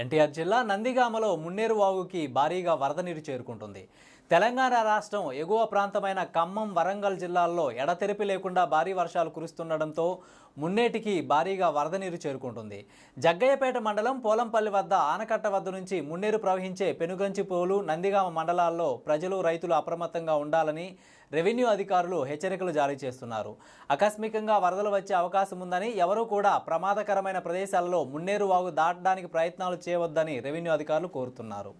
ఎన్టీఆర్ జిల్లా నందిగామలో మున్నేరు వాగుకి భారీగా వరద నీరు చేరుకుంటుంది. తెలంగాణ రాష్ట్రం ఎగువ ప్రాంతమైన ఖమ్మం వరంగల్ జిల్లాల్లో ఎడతెరిపి లేకుండా భారీ వర్షాలు కురుస్తుండటంతో మున్నేటికి భారీగా వరద నీరు చేరుకుంటుంది. జగ్గయ్యపేట మండలం పోలంపల్లి వద్ద ఆనకట్ట వద్ద నుంచి మున్నేరు ప్రవహించే పెనుగంచిపోలు నందిగామ మండలాల్లో ప్రజలు రైతులు అప్రమత్తంగా ఉండాలని రెవెన్యూ అధికారులు హెచ్చరికలు జారీ చేస్తున్నారు. ఆకస్మికంగా వరదలు వచ్చే అవకాశం ఉందని ఎవరూ కూడా ప్రమాదకరమైన ప్రదేశాలలో మున్నేరు వాగు దాటడానికి ప్రయత్నాలు చేయవద్దని రెవెన్యూ అధికారులు కోరుతున్నారు.